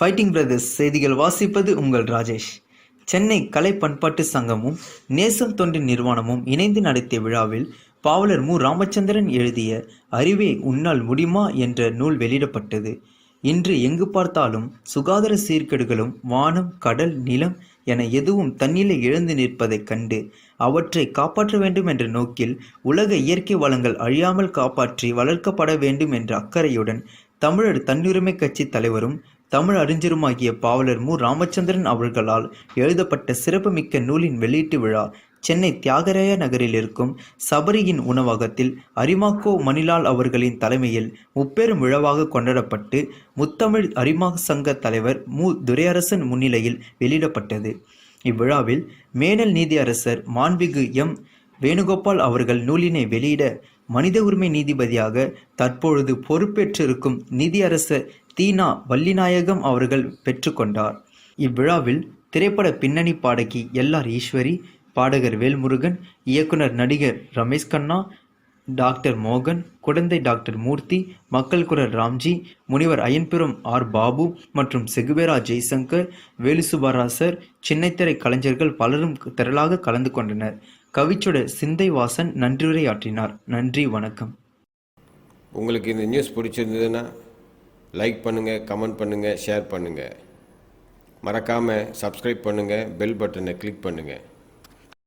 Fighting brothers செய்திகள் வாசிப்பது உங்கள் ராஜேஷ். சென்னை கலை பண்பாட்டு சங்கமும் நேசம் தொண்டு நிறுவனமும் இணைந்து நடத்திய விழாவில் பாவலர் மு. ராமச்சந்திரன் எழுதிய அறிவே உன்னால் முடியுமா என்ற நூல் வெளியிடப்பட்டது. இன்று எங்கு பார்த்தாலும் சுகாதார சீர்கேடுகளும் வானம் கடல் நிலம் என எதுவும் தன்னிலை இழந்து நிற்பதைக் கண்டு அவற்றை காப்பாற்ற வேண்டும் என்ற நோக்கில் உலக இயற்கை வளங்கள் அழியாமல் காப்பாற்றி வளர்க்கப்பட வேண்டும் என்ற அக்கறையுடன் தமிழர் தன்னுரிமை கட்சி தலைவரும் தமிழ் அறிஞருமாகிய பாவலர் மு. ராமச்சந்திரன் அவர்களால் எழுதப்பட்ட சிறப்புமிக்க நூலின் வெளியீட்டு விழா சென்னை தியாகராய நகரில் இருக்கும் சபரியின் உணவகத்தில் அரிமாக்கோ மணிலால் அவர்களின் தலைமையில் முப்பெரும் விழாவாக கொண்டாடப்பட்டு முத்தமிழ் அரிமா சங்க தலைவர் மு. துரையரசன் முன்னிலையில் வெளியிடப்பட்டது. இவ்விழாவில் மேனல் நீதியரசர் மாண்பிகு எம். வேணுகோபால் அவர்கள் நூலினை வெளியிட மனித உரிமை நீதிபதியாக தற்பொழுது பொறுப்பேற்றிருக்கும் நீதியரசர் தீனா வள்ளிநாயகம் அவர்கள் பெற்றுக்கொண்டார் இவ்விழாவில் திரைப்பட பின்னணி பாடகி எல்ஆர் ஈஸ்வரி பாடகர் வேல்முருகன் இயக்குனர் நடிகர் ரமேஷ் கண்ணா டாக்டர் மோகன் குடந்தை டாக்டர் மூர்த்தி மக்கள் குரல் ராம்ஜி முனிவர் அயன்புரம் ஆர். பாபு மற்றும் செகுவேரா ஜெய்சங்கர் வேலுசுபராசர் சின்னத்திரை கலைஞர்கள் பலரும் திரளாக கலந்து கொண்டனர். கவிச்சுடர் சிந்தை வாசன் நன்றியுரையாற்றினார். நன்றி வணக்கம். உங்களுக்கு இந்த நியூஸ் பிடிச்சிருந்ததுன்னா லைக் பண்ணுங்கள் கமெண்ட் பண்ணுங்கள் ஷேர் பண்ணுங்கள் மறக்காமல் சப்ஸ்கிரைப் பண்ணுங்கள் பெல் பட்டனை கிளிக் பண்ணுங்கள்